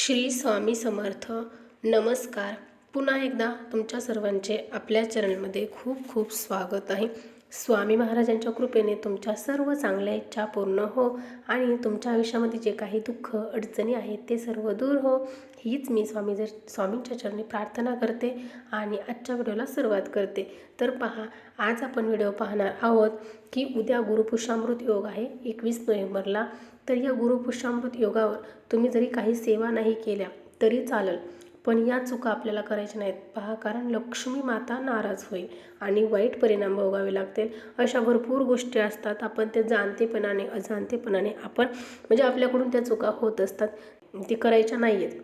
श्री स्वामी समर्थ. नमस्कार. पुन्हा एकदा तुमच्या सर्वांचे आपल्या चॅनलमध्ये खूप खूप स्वागत आहे. स्वामी महाराजांच्या कृपेने तुमच्या सर्व चांगल्या इच्छा पूर्ण हो आणि तुमच्या आयुष्यामध्ये जे काही दुःख अडचणी आहेत ते सर्व दूर हो. हीच मी स्वामी जर स्वामींच्या चरणी प्रार्थना करते आणि आजच्या व्हिडिओला सुरुवात करते. तर पहा आज आपण व्हिडिओ पाहणार आहोत की उद्या गुरुपुष्यामृत योग आहे एकवीस नोव्हेंबरला. तर या गुरुपुष्यामृत योगावर तुम्ही जरी काही सेवा नाही केल्या तरी चालेल. पण या चुका आपल्याला करायच्या नाहीत. पहा कारण लक्ष्मी माता नाराज होईल आणि वाईट परिणाम भोगावे लागतील. अशा भरपूर गोष्टी असतात. आपण त्या जाणतेपणाने अजाणतेपणाने आपण म्हणजे आपल्याकडून त्या चुका होत असतात. ते करायच्या नाही आहेत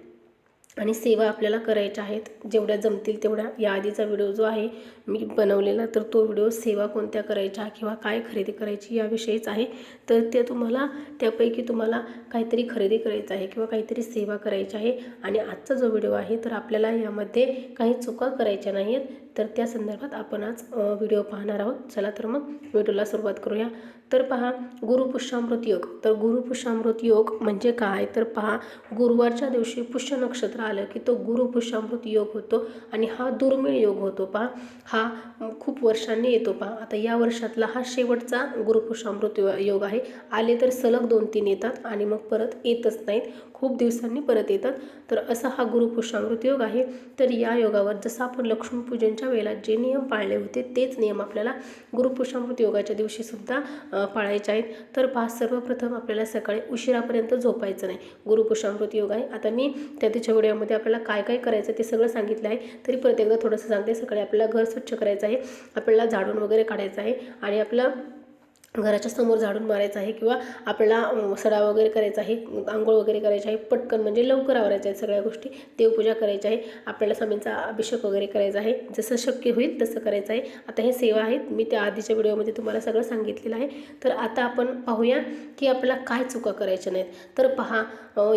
आणि सेवा आपल्याला करायच्या आहेत. जेवढ्या जमतील तेवढ्या. या आधीचा व्हिडिओ जो आहे मी बनवलेला तर तो व्हिडिओ सेवा कोणत्या करायच्या किंवा काय खरेदी करायची याविषयीच आहे. तर ते तुम्हाला त्यापैकी तुम्हाला काहीतरी खरेदी करायचं आहे किंवा काहीतरी सेवा करायची आहे. आणि आजचा जो व्हिडिओ आहे तर आपल्याला यामध्ये काही चुका करायच्या नाही आहेत तर त्या संदर्भात आपण आज व्हिडिओ पाहणार आहोत. चला तर मग व्हिडिओला सुरुवात करूया. तर पहा गुरुपुष्यामृत योग. तर गुरुपुष्यामृत योग म्हणजे काय? तर पहा गुरुवारच्या दिवशी पुष्य नक्षत्र आलं की तो गुरुपुष्यामृत योग होतो आणि हा दुर्मिळ योग होतो. पहा हा खूप वर्षांनी येतो. पहा आता या वर्षातला हा शेवटचा गुरुपुष्यामृत योग आहे. आले तर सलग दोन तीन येतात आणि मग परत येतच नाहीत. खूप दिवसांनी परत येतात. तर असा हा गुरुपुष्यामृत योग आहे. तर या योगावर जसं आपण लक्ष्मीपूजनच्या वेळेला जे नियम पाळले होते तेच नियम आपल्याला गुरुपुरुषामृत योगाच्या दिवशी सुद्धा पाळायचे आहेत. तर पाच सर्वप्रथम आपल्याला सकाळी उशिरापर्यंत झोपायचं नाही. गुरुपुरुषामृत योग आहे. आता मी त्या तिच्या व्हिडिओमध्ये आपल्याला काय काय करायचं ते सगळं सांगितलं आहे. तरी परत एकदा थोडंसं सांगते. सकाळी आपल्याला घर स्वच्छ करायचं आहे. आपल्याला झाडून वगैरे काढायचं आहे. आणि आपलं घराच्या समोर झाडून मारायचं आहे किंवा आपल्याला सडा वगैरे करायचा आहे आंघोळ वगैरे करायची आहे पटकन म्हणजे लवकर आवरायचं आहे सगळ्या गोष्टी. देवपूजा करायची आहे आपल्याला स्वामींचा अभिषेक वगैरे करायचा आहे. जसं शक्य होईल तसं करायचं आहे. आता हे सेवा आहेत मी त्या आधीच्या व्हिडिओमध्ये तुम्हाला सगळं सांगितलेलं आहे. तर आता आपण पाहूया की आपल्याला काय चुका करायच्या नाहीत. तर पहा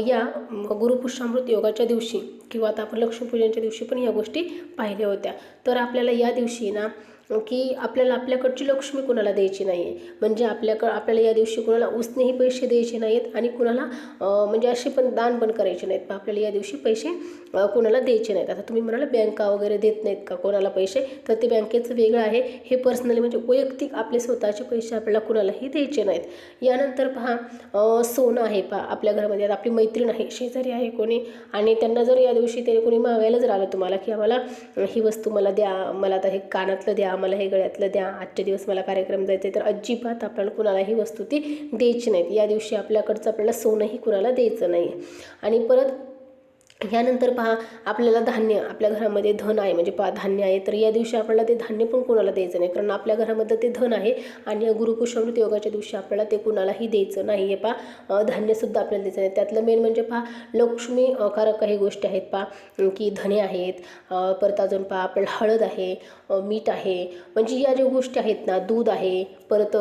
या गुरुपुष्यामृत योगाच्या दिवशी किंवा आता आपण लक्ष्मीपूजनच्या दिवशी पण या गोष्टी पाहिल्या होत्या. तर आपल्याला या दिवशी ना हो की आपल्याला आपल्याकडची लक्ष्मी कुणाला द्यायची नाही आहे म्हणजे आपल्याकडं आपल्याला या दिवशी कुणाला उसनेही पैसे द्यायचे नाहीत आणि कुणाला म्हणजे असे पण दान पण करायचे नाहीत. पण आपल्याला या दिवशी पैसे कोणाला कुणाला द्यायचे नाहीत. आता तुम्ही म्हणाला बँका वगैरे देत नाहीत का कोणाला पैसे? तर ते बँकेचं वेगळं आहे. हे पर्सनली म्हणजे वैयक्तिक आपले स्वतःचे पैसे आपल्याला कुणालाही द्यायचे नाहीत. यानंतर पहा सोनं आहे पहा आपल्या घरामध्ये. आता आपली मैत्रीण आहे शेजारी आहे कोणी आणि त्यांना जर या दिवशी त्याने कोणी मागायला जर आलं तुम्हाला की आम्हाला ही वस्तू मला द्या मला आता हे कानातलं द्या मला हे गळ्यातलं द्या आजच्या दिवस मला कार्यक्रम द्यायचा आहे तर अजिबात आपल्याला कुणालाही वस्तू ती द्यायची नाहीत. या दिवशी आपल्याकडचं आपल्याला सोनंही कुणाला द्यायचं नाही आणि परत यानंतर पहा आपल्याला धान्य आपल्या घरामध्ये धन आहे. म्हणजे पहा धान्य आहे तर या दिवशी आपल्याला ते धान्य पण कोणाला द्यायचं नाही. कारण आपल्या घरामध्ये ते धन आहे आणि या गुरुपुष्यामृत योगाच्या दिवशी आपल्याला ते कुणालाही द्यायचं नाही आहे पहा धान्यसुद्धा आपल्याला द्यायचं नाही. त्यातलं मेन म्हणजे पहा लक्ष्मी कारक काही गोष्टी आहेत पहा की धने आहेत. परत अजून पहा आपल्याला हळद आहे मीठ आहे. म्हणजे या ज्या गोष्टी आहेत ना दूध आहे परत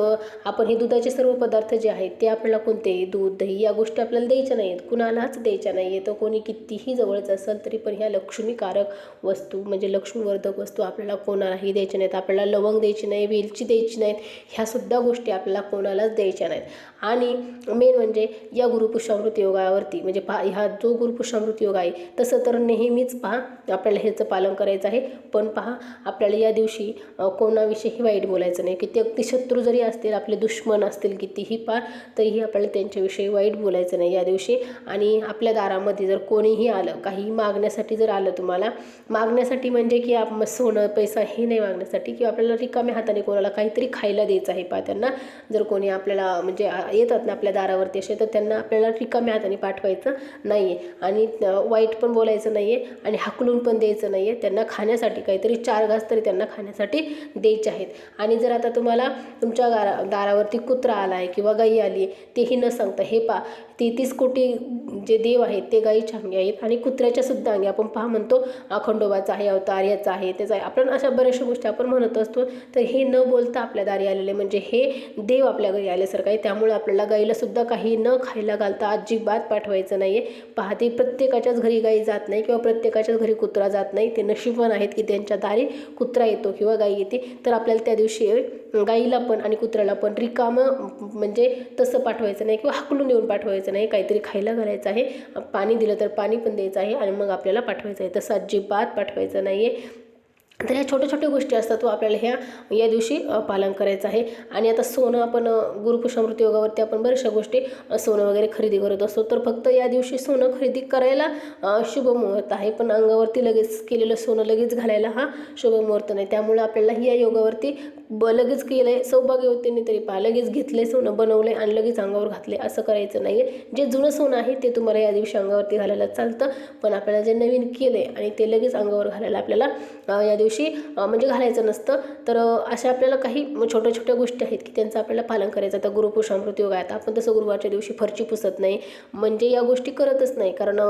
आपण हे दुधाचे सर्व पदार्थ जे आहेत ते आपल्याला कोणते? दूध दही या गोष्टी आपल्याला द्यायच्या नाही आहेत कुणालाच द्यायच्या नाही आहे तर कोणी कितीही जवळचं असेल तरी पण ह्या लक्ष्मीकारक वस्तू म्हणजे लक्ष्मीवर्धक वस्तू आपल्याला कोणालाही द्यायच्या नाहीत आपल्याला लवंग द्यायची नाही वेलची द्यायची नाहीत ह्यासुद्धा गोष्टी आपल्याला कोणालाच द्यायच्या नाहीत. आणि मेन म्हणजे या गुरुपुष्यामृत योगावरती म्हणजे पहा ह्या जो गुरुपुष्यामृत योग आहे तसं तर नेहमीच पहा आपल्याला ह्याचं पालन करायचं आहे पण पहा आपल्याला या दिवशी कोणाविषयी कोणाविषयीही वाईट बोलायचं नाही किती अगदी शत्रू जरी असतील आपले दुश्मन असतील कितीही पार तरीही आपल्याला त्यांच्याविषयी वाईट बोलायचं नाही या दिवशी. आणि आपल्या दारामध्ये जर कोणीही आलं. काही मागण्यासाठी जर आलं तुम्हाला मागण्यासाठी म्हणजे की आप सोनं पैसा हे नाही मागण्यासाठी किंवा आपल्याला रिकाम्या हाताने कोणाला काहीतरी खायला द्यायचं आहे पा त्यांना. जर कोणी आपल्याला म्हणजे येतात ना आपल्या दारावरती असे तर त्यांना आपल्याला रिकाम्या हाताने पाठवायचं नाही आहे आणि वाईट पण बोलायचं नाही आहे आणि हाकलून पण द्यायचं नाही आहे त्यांना खाण्यासाठी काहीतरी चार घास तरी त्यांना खाण्यासाठी द्यायचे आहेत. आणि जर आता तुम्हाला तुमच्या दारावरती कुत्रा आला आहे किंवा गाई आली आहे तेही न सांगता हे पा तेहतीस कोटी जे देव आहेत ते गाईच्या अंगी आहेत आणि कुत्र्याच्या सुद्धा अंगी आपण पहा म्हणतो अखंडोबाचा आहे अवतार याचा आहे त्याचा आहे. आपण अशा बऱ्याचशा गोष्टी आपण म्हणत असतो तर हे न बोलता आपल्या दारी आलेले म्हणजे हे देव आपल्या घरी आल्यासारखं आहे. त्यामुळे आपल्याला गाईला सुद्धा काही न खायला घालता अजिबात पाठवायचं नाही आहे पाहते प्रत्येकाच्याच घरी गाई जात नाही किंवा प्रत्येकाच्याच घरी कुत्रा जात नाही. ते नशीबवान आहेत की त्यांच्या दारी कुत्रा येतो किंवा गाई येते. तर आपल्याला त्या दिवशी गाईला पण आणि कुत्र्याला पण रिकामं म्हणजे तसं पाठवायचं नाही किंवा हाकलून देऊन पाठवायचं नाही. काहीतरी खायला घालायचं आहे. पाणी दिलं तर पाणी पण द्यायचं आहे आणि मग आपल्याला पाठवायचं आहे. तसं अजिबात पाठवायचं नाही आहे तर ह्या छोट्या छोट्या गोष्टी असतात तो आपल्याला ह्या या दिवशी पालन करायचं आहे. आणि आता सोनं आपण अ, योगावरती आपण बऱ्याचशा गोष्टी सोनं वगैरे खरेदी करत असतो. तर फक्त या दिवशी सोनं खरेदी करायला शुभ मुहूर्त आहे. पण अंगावरती लगेच केलेलं सोनं लगेच घालायला हा शुभ मुहूर्त नाही. त्यामुळे आपल्याला या योगावरती ब लगेच केलं आहे सौभाग्यवतींनी तरी पहा. लगेच घेतले सोनं बनवलं आहे आणि लगेच अंगावर घातले असं करायचं नाही आहे जे जुनं सोनं आहे ते तुम्हाला या दिवशी अंगावरती घालायला चालतं. पण आपल्याला जे नवीन केलं आहे आणि ते लगेच अंगावर घालायला आपल्याला या दिवशी म्हणजे घालायचं नसतं. तर अशा आपल्याला काही छोट्या छोट्या गोष्टी आहेत की त्यांचं आपल्याला पालन करायचं. आता गुरुपुषामृत योग आहे. आता आपण तसं गुरुवारच्या दिवशी फरची पुसत नाही. म्हणजे या गोष्टी करतच नाही. कारण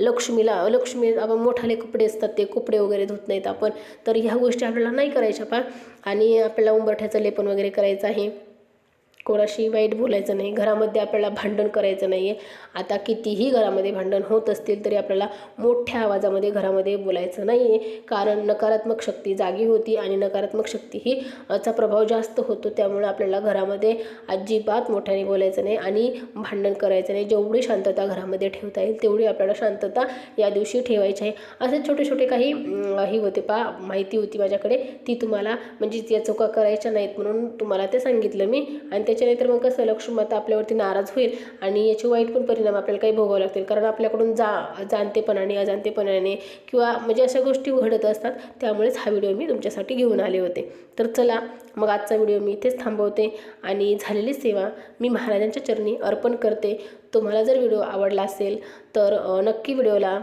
लक्ष्मीला लक्ष्मी आपण मोठाले कपडे असतात ते कपडे वगैरे धुत नाहीत आपण. तर ह्या गोष्टी आपल्याला नाही करायच्या पण आणि आपल्याला उंबरठ्याचं लेपन वगैरे करायचं आहे. कोणाशी वाईट बोलायचं नाही घरामध्ये आपल्याला भांडण करायचं नाही आहे आता कितीही घरामध्ये भांडण होत असतील तरी आपल्याला मोठ्या आवाजामध्ये घरामध्ये बोलायचं नाही आहे कारण नकारात्मक शक्ती जागी होती आणि नकारात्मक शक्ती ही चा प्रभाव जास्त होतो. त्यामुळे आपल्याला घरामध्ये अजिबात मोठ्याने बोलायचं नाही आणि भांडण करायचं नाही. जेवढी शांतता घरामध्ये ठेवता येईल तेवढी आपल्याला शांतता या दिवशी ठेवायची आहे. असे छोटे छोटे काही ही होते पा माहिती होती माझ्याकडे. ती तुम्हाला म्हणजे त्या चुका करायच्या नाहीत म्हणून तुम्हाला ते सांगितलं मी. आणि त्याच्या तर मग कसं लक्ष्मीमाता आपल्यावरती नाराज होईल आणि याचे वाईट पण परिणाम आपल्याला काही भोगावे लागतील. कारण आपल्याकडून जा जाणतेपणाने अजाणतेपणाने किंवा म्हणजे अशा गोष्टी घडत असतात. त्यामुळेच हा व्हिडिओ मी तुमच्यासाठी घेऊन आले होते. तर चला मग आजचा व्हिडिओ मी इथेच थांबवते आणि झालेली सेवा मी महाराजांच्या चरणी अर्पण करते. तुम्हाला जर व्हिडिओ आवडला असेल तर नक्की व्हिडिओला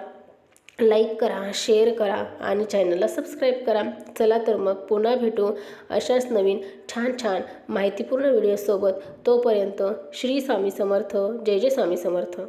लाईक करा शेअर करा आणि चॅनलला सबस्क्राईब करा. चला तर मग पुन्हा भेटू अशाच नवीन छान छान माहितीपूर्ण व्हिडिओसोबत तोपर्यंत श्री स्वामी समर्थ. जय जय स्वामी समर्थ.